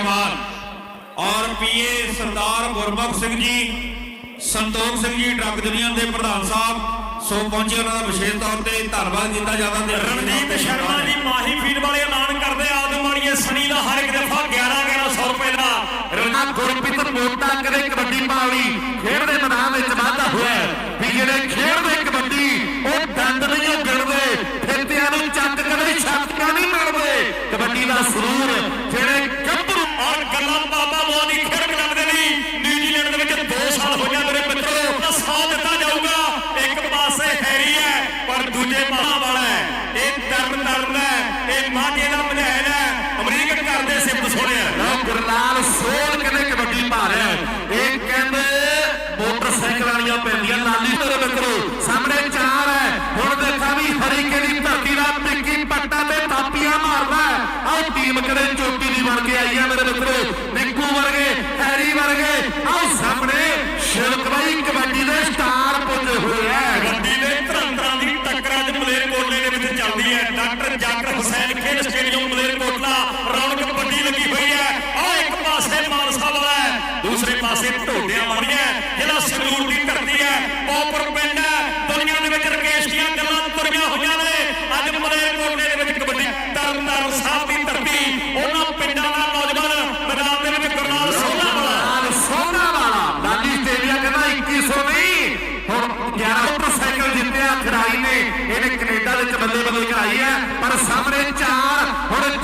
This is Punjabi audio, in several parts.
ਔਰ ਪੀਏ ਸਰਦਾਰ ਗੁਰਮੁਖ ਸਿੰਘ ਜੀ ਸੰਤੋਖ ਸਿੰਘ ਜੀ ਡਰੱਗ ਯੂਨੀਅਨ ਦੇ ਪ੍ਰਧਾਨ ਸਾਹਿਬ ਸੋ ਪਹੁੰਚੇ ਉਹਨਾਂ ਦਾ ਵਿਸ਼ੇਸ਼ ਤੌਰ ਤੇ ਧੰਨਵਾਦ ਕੀਤਾ ਜਾਂਦਾ ਤੇ ਰਣਜੀਤ ਸ਼ਰਮਾ ਜੀ ਮਾਹੀ ਫੀਡ ਵਾਲੇ ਐਲਾਨ ਕਰਦੇ ਆਦਮ ਵਾਲੀਏ ਸਣੀ ਦਾ ਹਰ ਇੱਕ ਦਫਾ 11 1100 ਰੁਪਏ ਦਾ। ਰਣਾ ਗੁਰਪ੍ਰੀਤ ਮੋਟਾ ਕਦੇ ਕਬੱਡੀ ਪਾਉਣੀ ਖੇਡ ਦੇ ਮੈਦਾਨ ਵਿੱਚ ਵਾਧਾ ਹੋਇਆ। ਵੀ ਜਿਹੜੇ ਖੇਡਦੇ ਕਬੱਡੀ ਉਹ ਦੰਦ ਨਹੀਂ ਉਹ ਗਿਣਦੇ ਫਿਰਤਿਆਂ ਨੂੰ ਚੱਕ ਕਦੇ ਸ਼ਕਤੀਆਂ ਨਹੀਂ ਮਿਲਦੇ ਕਬੱਡੀ ਦਾ ਸਰੂਰ ਟੀਮ ਕਦੇ ਚੋਟੀ ਦੀ ਬਣ ਕੇ ਆਈ ਹੈ ਮੇਰੇ ਮਿੱਤਰੋ। ਨਿੱਕੂ ਵਰਗੇ, ਹੈਰੀ ਵਰਗੇ। ਆਹ ਸਾਹਮਣੇ ਸ਼ਿਲਕਵਾਈ ਕਬੱਡੀ ਦੇ ਸਟਾਰ ਪੁੱਜੇ ਹੋਏ ਹੈ ਗੱਡੀ ਦੇ ਧਰੰਤਰਾਂ ਦੀ ਟੱਕਰ ਅੱਜ ਮਲੇਰਕੋਟਲੇ ਦੇ ਵਿੱਚ ਚੱਲਦੀ ਹੈ। ਡਾਕਟਰ ਜਾਕਰ ਹੁਸੈਨ ਖੇਡ ਸਟੇਡੀਅਮ ਮਲੇਰਕੋਟਲਾ ਰੌਣਕ ਵੱਡੀ ਲੱਗੀ ਹੋਈ ਹੈ। ਆਹ ਇੱਕ ਪਾਸੇ ਮਾਨਸਾ ਵਾਲਾ ਹੈ, ਦੂਸਰੇ ਪਾਸੇ ਢੋਡਿਆਂ ਵਾਲੀ ਹੈ। ਜਿਹੜਾ ਸੰਗਰੂਰ ਦੀ ਧਰਤੀ ਹੈ, ਪੌਪਰ ਪਿੰਡ ਹੈ। ਦੁਨੀਆ ਦੇ ਵਿੱਚ ਰਕੇਸ਼ ਦੀਆਂ ਗੱਲਾਂ ਤੁਰੀਆਂ ਹੋਈਆਂ ਨੇ। ਅੱਜ ਮਲੇਰਕੋਟਲੇ ਦੇ ਵਿੱਚ ਕਬੱਡੀ ਤਰਨਤਾਰਨ ਸਾਹਿਬ ਦੀ ਧਰਤੀ ਉਹਨਾਂ ਪਿੰਡਾਂ ਦਾ ਨੌਜਵਾਨ ਮੈਦਾਨ ਦੇ ਵਿੱਚ ਗੁਰਨਾਲ ਸੋਹਣਾ ਵਾਲਾ ਨਾਲ ਸੋਨਾ ਵਾਲਾ ਲਾਲੀ ਆਸਟ੍ਰੇਲੀਆ ਕਹਿੰਦਾ 2100 ਨਹੀਂ ਹੁਣ 11 ਮੋਟਰਸਾਈਕਲ ਜਿੱਤਿਆ ਖਿਡਾਰੀ ਨੇ ਇਹਨੇ ਕੈਨੇਡਾ ਵਿੱਚ ਬੱਲੇ ਬੱਲੇ ਕਰਾਈ ਹੈ ਪਰ ਸਾਹਮਣੇ ਚਾਰ ਹੁਣ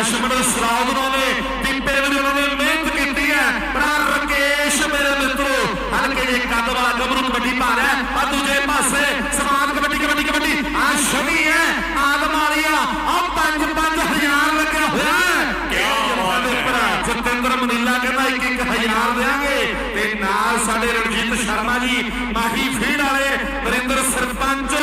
ਹਸ਼ਮਨ ਸਰਾਵ ਨੂੰ ਨੇ ਟਿੱਪੇ ਨੂੰ ਉਹਨਾਂ ਨੇ ਮਿਹਨਤ ਕੀਤੀ ਹੈ। ਪਰ ਰਕੇਸ਼ ਮੇਰੇ ਮਿੱਤਰੋ, ਹਲਕੇ ਜੇ ਕੱਦ ਵਾਲਾ ਗੱਭਰੂ ਕਬੱਡੀ ਭਾਰ ਹੈ ਆ ਦੂਜੇ ਪਾਸੇ ਸਮਾਨ ਕਬੱਡੀ ਕਬੱਡੀ ਕਬੱਡੀ। ਆ ਸ਼ਮੀ ਹੈ, ਆਦਮ ਵਾਲੀਆ ਆ 5 5 ਹਜ਼ਾਰ ਲੱਗਿਆ ਹੋਇਆ ਸਤਿੰਦਰ ਮਨੀਲਾ ਕਹਿੰਦਾ 1 1000 ਦੇਾਂਗੇ ਤੇ ਨਾਲ ਸਾਡੇ ਰਣਜੀਤ ਸ਼ਰਮਾ ਜੀ, ਮਾਹੀ ਫੀਡ ਵਾਲੇ, ਵਰਿੰਦਰ ਸਰਪੰਚ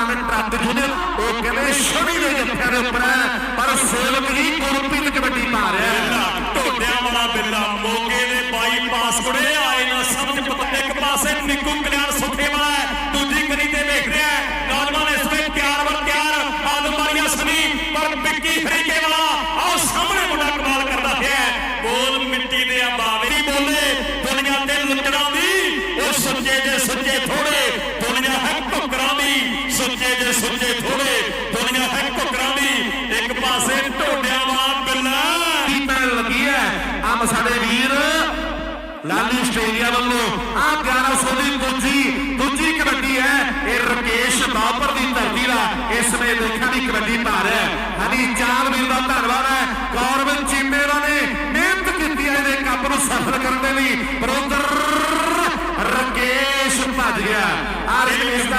ਪ੍ਰਧਾਨ ਟਰੱਕ ਯੂਨੀਅਨ ਉਹ ਕਹਿੰਦੇ ਸ਼ਮੀ ਦੇ ਜੱਫਿਆਂ ਦੇ ਉੱਪਰ ਹੈ ਪਰ ਸੇਵਕ ਜੀ ਗੁਰਪ੍ਰੀਤ ਕਬੱਡੀ ਪਾ ਰਿਹਾ ਹੈ ਢੋਡਿਆਂ ਵਾਲਾ ਬਿੱਲਾ ਮੋਗੇ ਦੇ ਬਾਈਪਾਸ ਕੁੜੇ ਆਏ ਨਾ ਸਮਝ ਪਤਾ ਇੱਕ ਪਾਸੇ ਨਿੱਕੂ ਕਲਿਆਣ ਸੁੱਖੇ ਵਾਲਾ ਹੈ ਦੂਜੀ ਕਰੀ ਤੇ ਵੇਖ ਰਿਹਾ ਹੈ ਨੌਜਵਾਨ ਇਸ ਵੇ ਤਿਆਰ ਵਰ ਤਿਆਰ ਆਦਮ ਵਾਲੀਆਂ ਸਨੀ ਪਰ ਵਿੱਕੀ ਹਰੀਕੇ ਆਮ ਸਾਡੇ ਵੀਰ। ਲਾਲੀ ਆਸਟ੍ਰੇਲੀਆ ਵੱਲੋਂ। ਆ 1100 ਦੀ ਦੂਜੀ ਦੂਜੀ ਕਬੱਡੀ ਹੈ। ਇਹ ਰਕੇਸ਼ ਬਾਪਰ ਦੀ ਧਰਤੀ ਦਾ ਇਸ ਵੇ ਦੇਖਾਂ ਦੀ ਕਬੱਡੀ ਪਾ ਹੈ। ਹਨੀ ਚਾਲ ਵੀਰ ਦਾ ਧੰਨਵਾਦ ਹੈ। ਗੌਰਵ ਚੀਮੇ ਨੇ ਮਿਹਨਤ ਕੀਤੀ ਹੈ ਇਹਦੇ ਕੱਪ ਨੂੰ ਸਫਲ ਕਰਨ ਦੇ ਲਈ। ਪਰ ਰਕੇਸ਼ ਭੱਜ ਗਿਆ। ਆ ਰਕੇਸ਼ ਦਾ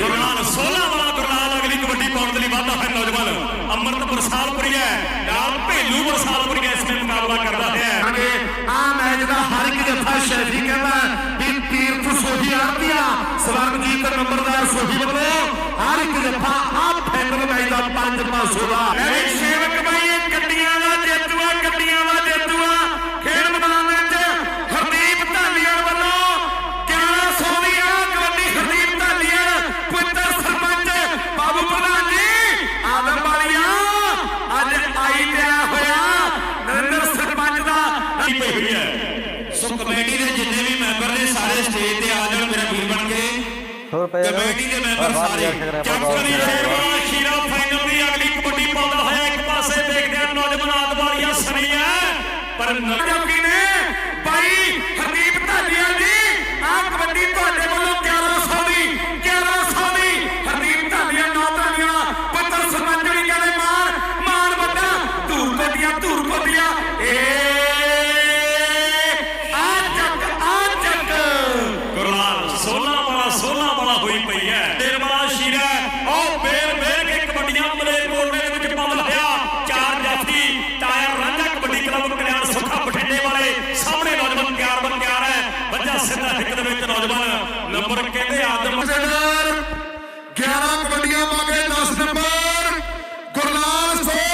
ਗੁਰਨਾਲ 16 ਵਾਲਾ ਗੁਰਨਾਲ ਅਗਲੀ ਕਬੱਡੀ ਪਾਉਣ ਦੇ ਲਈ ਵਾਧਾ ਹੈ ਨੌਜਵਾਨ। ਅਮਰਤਪੁਰ, ਸਾਲਪੁਰੀ ਹੈ। ਨਾਲ ਭੇਲੂ ਬਰਸਾਲਪੁਰੀ ਅਮਰਜੀਤ ਨੰਬਰਦਾਰ ਸੋਹੀ ਵੱਲੋਂ ਹਰ ਇੱਕ ਜੱਫਾ ਆਪ ਫੈਂਡਰ ਬਾਈ ਦਾ 5-500 ਦਾ। ਲੈ ਸੇਵਕ ਬਾਈ ਇਹ ਗੱਡੀਆਂ ਦਾ ਜੇਤੂਆ ਗੱਡੀਆਂ ਦਾ ਜੇਤੂਆ। ਖੇਡ ਮੈਦਾਨ ਵਿੱਚ ਹਰਦੀਪ ਢਾਲੀਆਂ ਵੱਲੋਂ ਕਿੰਨਾ ਸੋਹਣੀ ਆ ਕਬੱਡੀ ਹਰਦੀਪ ਢਾਲੀਆਂ ਪੁੱਤਰ ਸਰਪੰਚ ਬਾਬੂ ਪ੍ਰਧਾਨ ਜੀ ਆਦਮ ਵਾਲੀਆ। ਅੱਜ ਆਈ ਪਿਆ ਹੋਇਆ ਨਰਿੰਦਰ ਸਰਪੰਚ ਦਾ। ਸੁਖ ਕਮੇਟੀ ਦੇ ਜਿੰਨੇ ਵੀ ਮੈਂਬਰ ਨੇ ਸਾਰੇ ਸਟੇਜ ਤੇ ਆ ਕਮੇਟੀ ਦੇ ਮੈਂਬਰ ਸਾਰੇ ਕੈਪਟਨ ਸ਼ੇਰਵਾਲ ਖੀਰਾ ਫਾਈਨਲ ਦੀ ਅਗਲੀ ਕਬੱਡੀ ਪਾਉਂਦਾ ਹੋਇਆ ਇੱਕ ਪਾਸੇ ਦੇਖਦੇ ਆ ਨੌਜਵਾਨ ਆਦਵਾਲੀਆ ਸਰੀਆ ਪਰ ਨਾ ਨੰਬਰ ਕਹਿੰਦੇ ਆਦਮ ਸਰਦਾਰ 11 ਕਬੱਡੀਆਂ ਪਾ ਕੇ 10 ਨੰਬਰ। ਗੁਰਲਾਲ ਸਿੰਘ